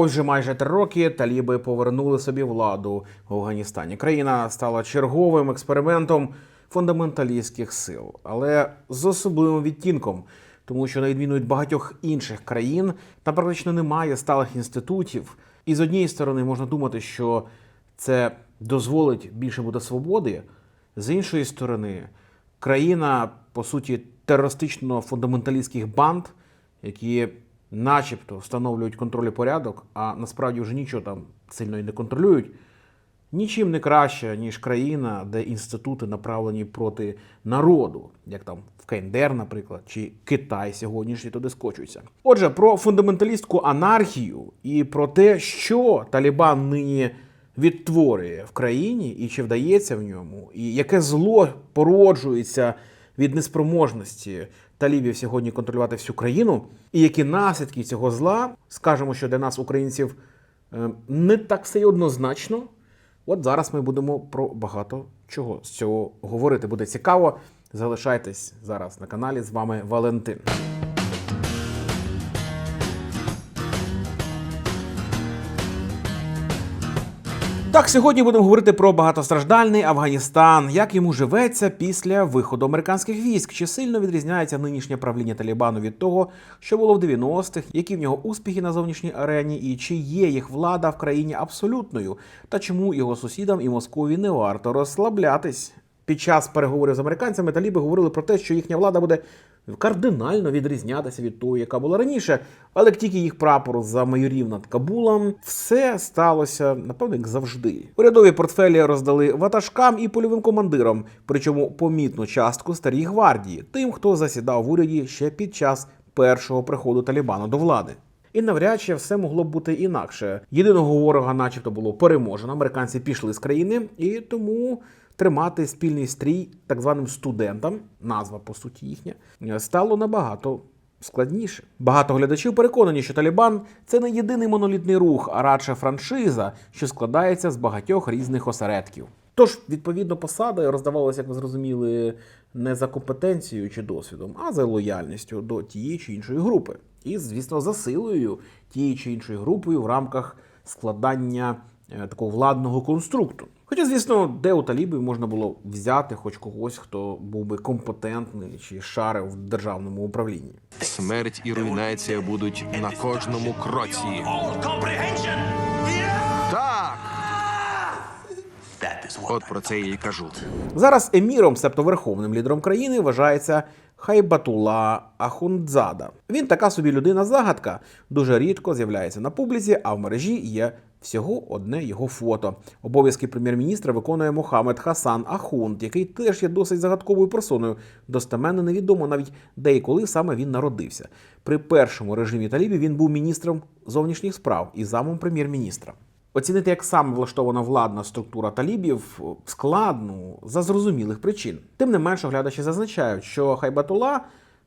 Ось вже майже три роки таліби повернули собі владу в Афганістані. Країна стала черговим експериментом фундаменталістських сил, але з особливим відтінком, тому що на відміну від багатьох інших країн, там практично немає сталих інститутів. І з однієї сторони можна думати, що це дозволить більше буде свободи. З іншої сторони, країна, по суті, терористично-фундаменталістських банд, які начебто встановлюють контроль і порядок, а насправді вже нічого там сильно і не контролюють, нічим не краще, ніж країна, де інститути направлені проти народу, як там в КНДР, наприклад, чи Китай сьогоднішній туди скочується. Отже, про фундаменталістську анархію і про те, що Талібан нині відтворює в країні і чи вдається в ньому, і яке зло породжується від неспроможності талібів сьогодні контролювати всю країну, і які наслідки цього зла, скажемо, що для нас, українців, е, не так все й однозначно. От зараз ми будемо про багато чого з цього говорити. Буде цікаво. Залишайтесь зараз на каналі. З вами Валентин. Так, сьогодні будемо говорити про багатостраждальний Афганістан, як йому живеться після виходу американських військ. Чи сильно відрізняється нинішнє правління Талібану від того, що було в 90-х, які в нього успіхи на зовнішній арені, і чи є їх влада в країні абсолютною, та чому його сусідам і Москові не варто розслаблятись? Під час переговорів з американцями таліби говорили про те, що їхня влада буде кардинально відрізнятися від того, яка була раніше. Але як тільки їх прапор замайорів над Кабулом, все сталося напевно як завжди. Урядові портфелі роздали ватажкам і польовим командирам, причому помітну частку старій гвардії, тим, хто засідав в уряді ще під час першого приходу Талібану до влади. І навряд чи все могло б бути інакше. Єдиного ворога, начебто, було переможено. Американці пішли з країни, і тому тримати спільний стрій так званим студентам, назва по суті їхня, стало набагато складніше. Багато глядачів переконані, що Талібан це не єдиний монолітний рух, а радше франшиза, що складається з багатьох різних осередків. Тож, відповідно, посада роздавалася, як ви зрозуміли, не за компетенцією чи досвідом, а за лояльністю до тієї чи іншої групи. І, звісно, за силою тієї чи іншої групою в рамках складання е, такого владного конструкту. Хоча, звісно, де у талібів можна було взяти хоч когось, хто був би компетентний чи шарив в державному управлінні. Смерть і руйнація будуть на кожному кроці. Так, от про це я і кажу. Зараз еміром, себто верховним лідером країни, вважається Хайбатула Ахундзада. Він така собі людина-загадка, дуже рідко з'являється на публіці, а в мережі є всього одне його фото. Обов'язки прем'єр-міністра виконує Мохамед Хасан Ахунд, який теж є досить загадковою персоною. Достеменно невідомо навіть де і коли саме він народився. При першому режимі талібів він був міністром зовнішніх справ і замом прем'єр-міністра. Оцінити, як саме влаштована владна структура талібів, складно за зрозумілих причин. Тим не менше, глядачі зазначають, що Хайбатула,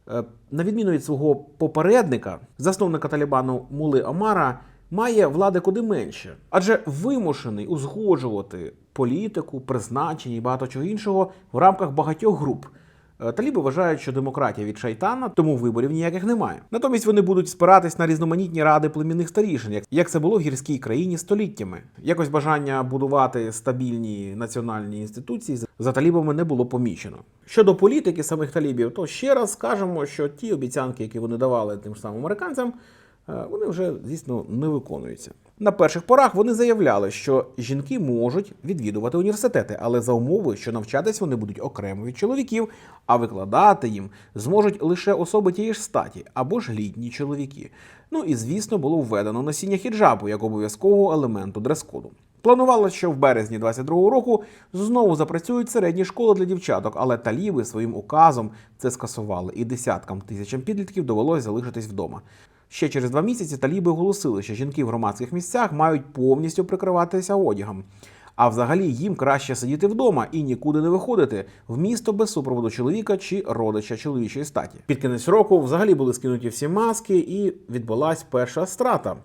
е, на відміну від свого попередника, засновника Талібану Мули Омара, має влади куди менше, адже вимушений узгоджувати політику, призначення і багато чого іншого в рамках багатьох груп. Е, Таліби вважають, що демократія від шайтана, тому виборів ніяких немає. Натомість вони будуть спиратись на різноманітні ради племінних старішин, як- це було в гірській країні століттями. Якось бажання будувати стабільні національні інституції за талібами не було помічено. Щодо політики самих талібів, то ще раз скажемо, що ті обіцянки, які вони давали тим самим американцям, вони вже, звісно, не виконуються. На перших порах вони заявляли, що жінки можуть відвідувати університети, але за умови, що навчатись вони будуть окремо від чоловіків, а викладати їм зможуть лише особи тієї ж статі або ж літні чоловіки. Ну і звісно, було введено носіння хіджабу як обов'язкового елементу дрес-коду. Планувалося, що в березні 22-го року знову запрацюють середні школи для дівчаток, але таліби своїм указом це скасували, і десяткам тисячам підлітків довелося залишитись вдома. Ще через два місяці таліби оголосили, що жінки в громадських місцях мають повністю прикриватися одягом. А взагалі їм краще сидіти вдома і нікуди не виходити в місто без супроводу чоловіка чи родича чоловічої статі. Під кінець року взагалі були скинуті всі маски і відбулась перша страта.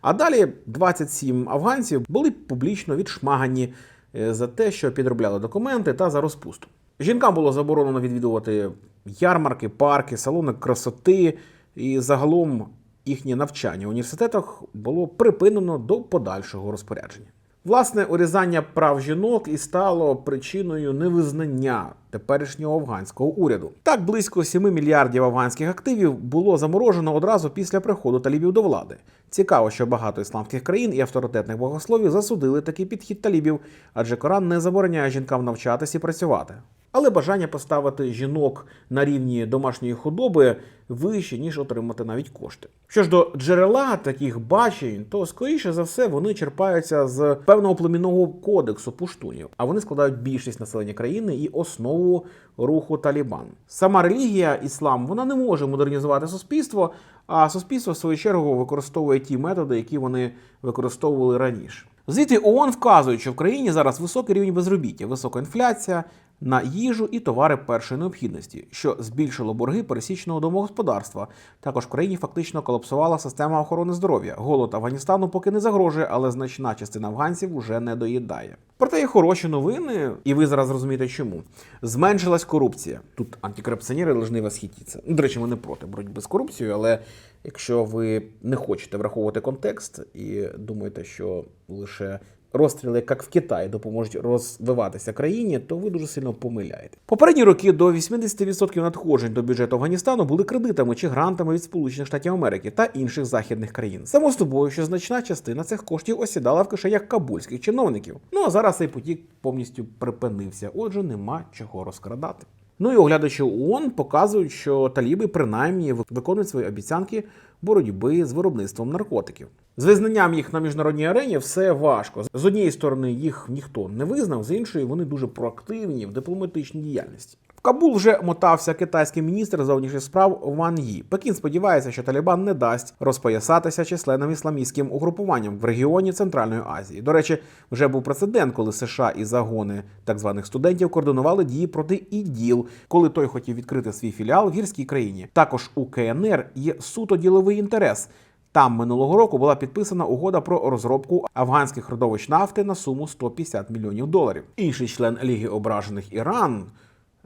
А далі 27 афганців були публічно відшмагані е, за те, що підробляли документи та за розпусту. Жінкам було заборонено відвідувати ярмарки, парки, салони красоти і загалом їхнє навчання в університетах було припинено до подальшого розпорядження. Власне, урізання прав жінок і стало причиною невизнання теперішнього афганського уряду. Так близько 7 мільярдів афганських активів було заморожено одразу після приходу талібів до влади. Цікаво, що багато ісламських країн і авторитетних богословів засудили такий підхід талібів, адже Коран не забороняє жінкам навчатись і працювати. Але бажання поставити жінок на рівні домашньої худоби вище, ніж отримати навіть кошти. Що ж до джерела таких бачень, то скоріше за все вони черпаються з певного племінного кодексу пуштунів, а вони складають більшість населення країни і основу руху Талібан. Сама релігія іслам вона не може модернізувати суспільство, а суспільство в свою чергу використовує ті методи, які вони використовували раніше. Звідти ООН вказують, що в країні зараз високий рівень безробіття, висока інфляція на їжу і товари першої необхідності, що збільшило борги пересічного домогосподарства. Також в країні фактично колапсувала система охорони здоров'я. Голод Афганістану поки не загрожує, але значна частина афганців вже не доїдає. Проте є хороші новини, і ви зараз розумієте, чому зменшилась корупція. Тут антикорупціонери повинні восхититися. Ну, До речі, ми не проти боротьби з корупцією, але якщо ви не хочете враховувати контекст і думаєте, що лише розстріли, як в Китаї, допоможуть розвиватися країні, то ви дуже сильно помиляєте. Попередні роки до 80% надходжень до бюджету Афганістану були кредитами чи грантами від Сполучених Штатів Америки та інших західних країн. Само собою, що значна частина цих коштів осідала в кишенях кабульських чиновників. Ну а зараз цей потік повністю припинився. Отже, нема чого розкрадати. Ну і оглядачі ООН показують, що таліби принаймні виконують свої обіцянки боротьби з виробництвом наркотиків. З визнанням їх на міжнародній арені все важко. З однієї сторони їх ніхто не визнав, з іншої вони дуже проактивні в дипломатичній діяльності. Кабул вже мотався китайський міністр зовнішніх справ Ван Ї. Пекін сподівається, що Талібан не дасть розпоясатися численним ісламістським угрупуванням в регіоні Центральної Азії. До речі, вже був прецедент, коли США і загони так званих студентів координували дії проти іділ, коли той хотів відкрити свій філіал в гірській країні. Також у КНР є суто діловий інтерес. Там минулого року була підписана угода про розробку афганських родовищ нафти на суму 150 мільйонів доларів. Інший член Ліги ображених Іран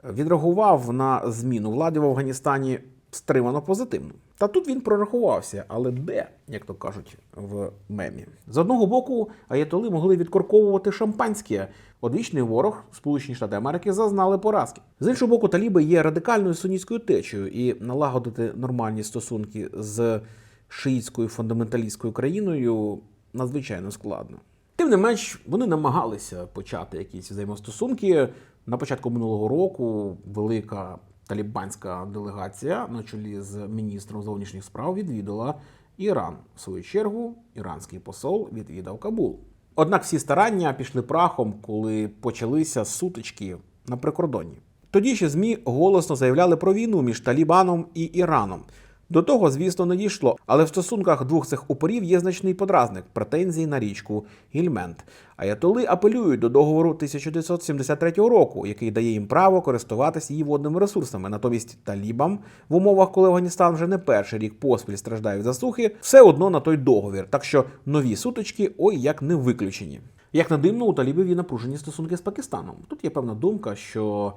відреагував на зміну влади в Афганістані стримано позитивно. Та тут він прорахувався, але де, як то кажуть в мемі. З одного боку, аятоли могли відкорковувати шампанське. Одвічний ворог Сполучені Штати Америки зазнали поразки. З іншого боку, таліби є радикальною сунітською течією, і налагодити нормальні стосунки з шиїтською фундаменталістською країною надзвичайно складно. Тим не менш, вони намагалися почати якісь взаємостосунки. На початку минулого року велика талібанська делегація на чолі з міністром зовнішніх справ відвідала Іран. В свою чергу, іранський посол відвідав Кабул. Однак всі старання пішли прахом, коли почалися сутички на прикордонні. Тоді ще ЗМІ голосно заявляли про війну між Талібаном і Іраном. До того, звісно, не дійшло, але в стосунках двох цих упорів є значний подразник претензії на річку Гільмент. Аятоли апелюють до договору 1973 року, який дає їм право користуватися її водними ресурсами. Натомість талібам в умовах, коли Афганістан вже не перший рік поспіль страждає від засухи, все одно на той договір. Так що нові сутички ой як не виключені. Як не дивно, у талібів є напружені стосунки з Пакистаном. Тут є певна думка, що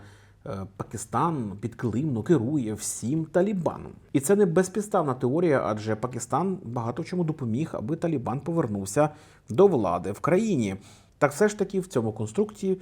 Пакистан підкилимно керує всім Талібаном. І це не безпідставна теорія, адже Пакистан багато чому допоміг, аби Талібан повернувся до влади в країні. Так все ж таки в цьому конструкції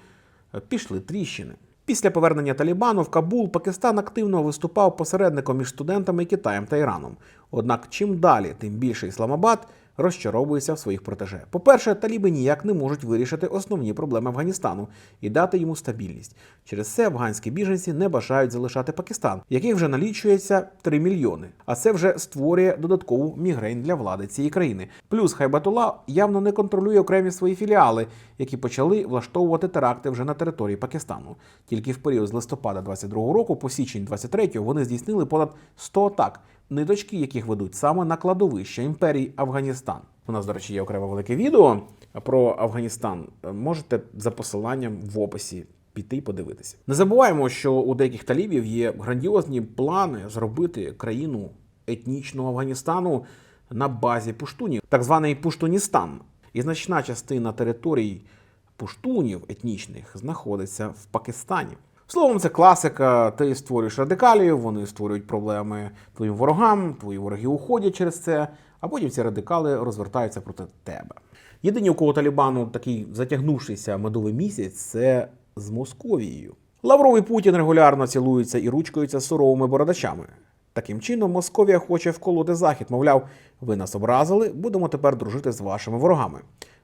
е, пішли тріщини. Після повернення Талібану в Кабул Пакистан активно виступав посередником між студентами Китаєм та Іраном. Однак, чим далі, тим більше Ісламабад розчаровується в своїх протеже. По-перше, таліби ніяк не можуть вирішити основні проблеми Афганістану і дати йому стабільність. Через це афганські біженці не бажають залишати Пакистан, яких вже налічується 3 мільйони. А це вже створює додаткову мігрень для влади цієї країни. Плюс Хайбатула явно не контролює окремі свої філіали, які почали влаштовувати теракти вже на території Пакистану. Тільки в період з листопада 22 року по січень 23 вони здійснили понад 100 атак ниточки, яких ведуть саме на кладовище імперії Афганістан. У нас, до речі, є окреме велике відео про Афганістан. Можете за посиланням в описі піти і подивитися. Не забуваємо, що у деяких талібів є грандіозні плани зробити країну етнічного Афганістану на базі пуштунів, так званий Пуштуністан. І значна частина територій пуштунів етнічних знаходиться в Пакистані. Словом, це класика. Ти створюєш радикалів, вони створюють проблеми твоїм ворогам, твої вороги уходять через це, а потім ці радикали розвертаються проти тебе. Єдині, у кого Талібану такий затягнувшийся медовий місяць, це з Московією. Лавров і Путін регулярно цілуються і ручкаються суровими бородачами. Таким чином, Московія хоче вколоти захід, мовляв, ви нас образили, будемо тепер дружити з вашими ворогами.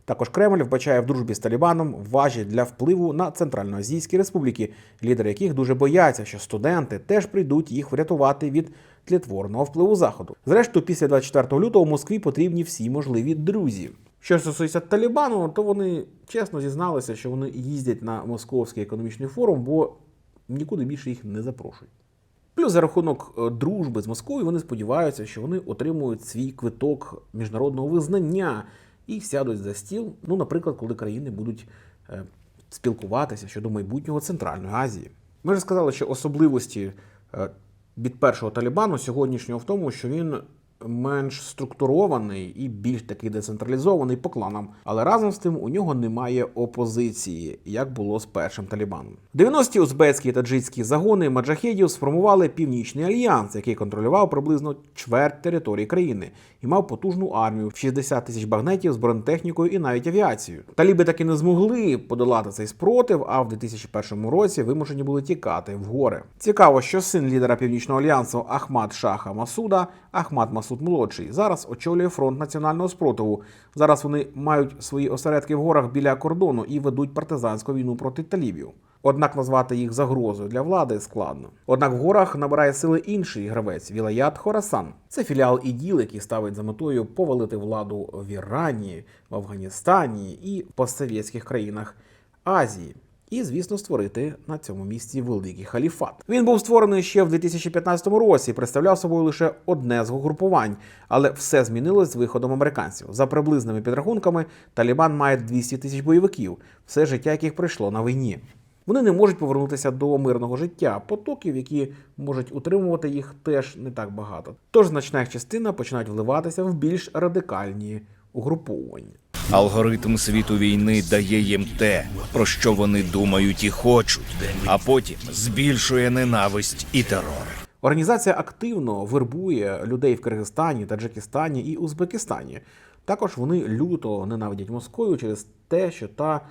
Також Кремль вбачає в дружбі з Талібаном важі для впливу на центральноазійські республіки, лідери яких дуже бояться, що студенти теж прийдуть їх врятувати від тлітворного впливу заходу. Зрештою, після 24 лютого Москві потрібні всі можливі друзі. Що стосується Талібану, то вони чесно зізналися, що вони їздять на московський економічний форум, бо нікуди більше їх не запрошують. Плюс за рахунок е, дружби з Москвою вони сподіваються, що вони отримують свій квиток міжнародного визнання і сядуть за стіл, ну, наприклад, коли країни будуть е, спілкуватися щодо майбутнього Центральної Азії. Ми вже сказали, що особливості е, від першого Талібану сьогоднішнього в тому, що він менш структурований і більш такий децентралізований по кланам, але разом з тим у нього немає опозиції, як було з першим Талібаном. 90-ті узбецькі і таджикські загони маджахедів сформували північний альянс, який контролював приблизно чверть території країни і мав потужну армію в 60 тисяч багнетів з бронетехнікою і навіть авіацією. Таліби таки не змогли подолати цей спротив, а в 2001 році вимушені були тікати в гори. Цікаво, що син лідера північного альянсу Ахмад Шаха Масуда, Ахмад Масуд молодший, зараз очолює фронт національного спротиву. Зараз вони мають свої осередки в горах біля кордону і ведуть партизанську війну проти талібів. Однак назвати їх загрозою для влади складно. Однак в горах набирає сили інший гравець Вілаят Хорасан. Це філіал іділ, який ставить за метою повалити владу в Ірані, в Афганістані і постсовєтських країнах Азії. І, звісно, створити на цьому місці великий халіфат. Він був створений ще в 2015 році, і представляв собою лише одне з угрупувань, але все змінилось з виходом американців. За приблизними підрахунками, Талібан має 200 тисяч бойовиків, все життя яких пройшло на війні. Вони не можуть повернутися до мирного життя. Потоків, які можуть утримувати їх, теж не так багато. Тож значна їх частина починають вливатися в більш радикальні угруповування. Алгоритм світу війни дає їм те, про що вони думають і хочуть, а потім збільшує ненависть і терор. Організація активно вербує людей в Киргизстані, Таджикистані і Узбекистані. Також вони люто ненавидять Москву через те, що та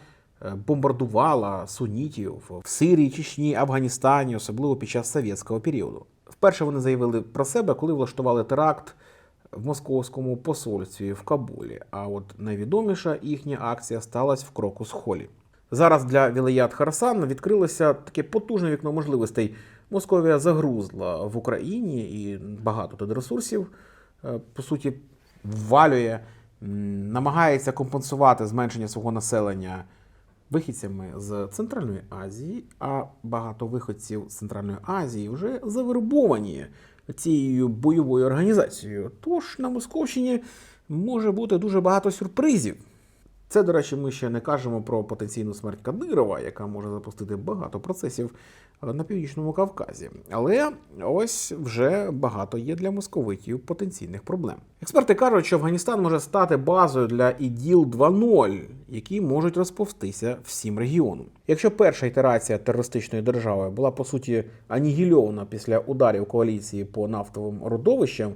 е, бомбардувала сунітів в Сирії, Чечні, Афганістані, особливо під час совєтського періоду. Вперше вони заявили про себе, коли влаштували теракт в московському посольстві в Кабулі. А от найвідоміша їхня акція сталася в кроку з холі. Зараз для Вілаят Харсан відкрилося таке потужне вікно можливостей. Московія загрузла в Україні і багато туди ресурсів, е, по суті, ввалює, намагається компенсувати зменшення свого населення вихідцями з Центральної Азії, а багато виходців з Центральної Азії вже завербовані цією бойовою організацією. Тож на Московщині може бути дуже багато сюрпризів. Це, до речі, ми ще не кажемо про потенційну смерть Кадирова, яка може запустити багато процесів е, на північному Кавказі. Але ось вже багато є для московитів потенційних проблем. Експерти кажуть, що Афганістан може стати базою для іділ 2.0, які можуть розповстися всім регіоном. Якщо перша ітерація терористичної держави була по суті анігільована після ударів коаліції по нафтовим родовищам,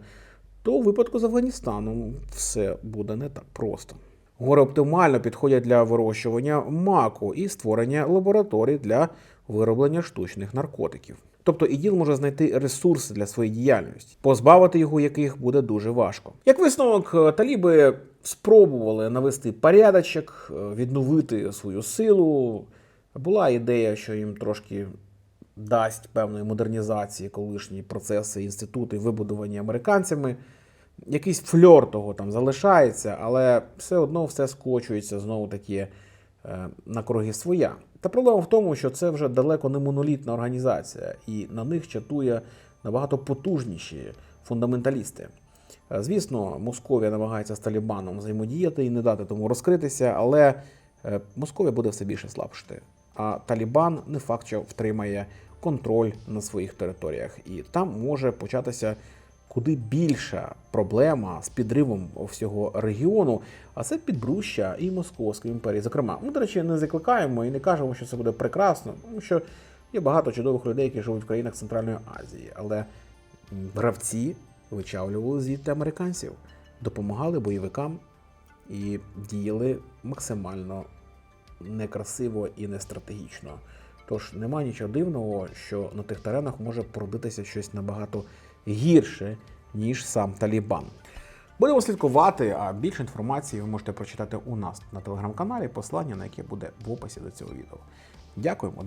то у випадку з Афганістаном все буде не так просто. Гори оптимально підходять для вирощування маку і створення лабораторій для вироблення штучних наркотиків. Тобто іділ може знайти ресурси для своєї діяльності, позбавити його яких буде дуже важко. Як висновок, е, таліби спробували навести порядочок, е, відновити свою силу. Була ідея, що їм трошки дасть певної модернізації колишні процеси, інститути, вибудовані американцями. Якийсь фльор того там залишається, але все одно все скочується знову таки е, на круги своя. Та проблема в тому, що це вже далеко не монолітна організація, і на них чатує набагато потужніші фундаменталісти. Е, Звісно, Московія намагається з Талібаном взаємодіяти і не дати тому розкритися, але е, Московія буде все більше слабшати. А Талібан не факт, що втримає контроль на своїх територіях, і там може початися куди більша проблема з підривом всього регіону, а це підбруща і Московської імперії. Зокрема, ми, до речі, не закликаємо і не кажемо, що це буде прекрасно, тому що Є багато чудових людей, які живуть в країнах Центральної Азії, але гравці вичавлювали звідти американців, допомагали бойовикам і діяли максимально некрасиво і не стратегічно. Тож немає нічого дивного, що на тих теренах може породитися щось набагато гірше, ніж сам Талібан. Будемо слідкувати, а більше інформації ви можете прочитати у нас на телеграм-каналі, послання на яке буде в описі до цього відео. Дякуємо.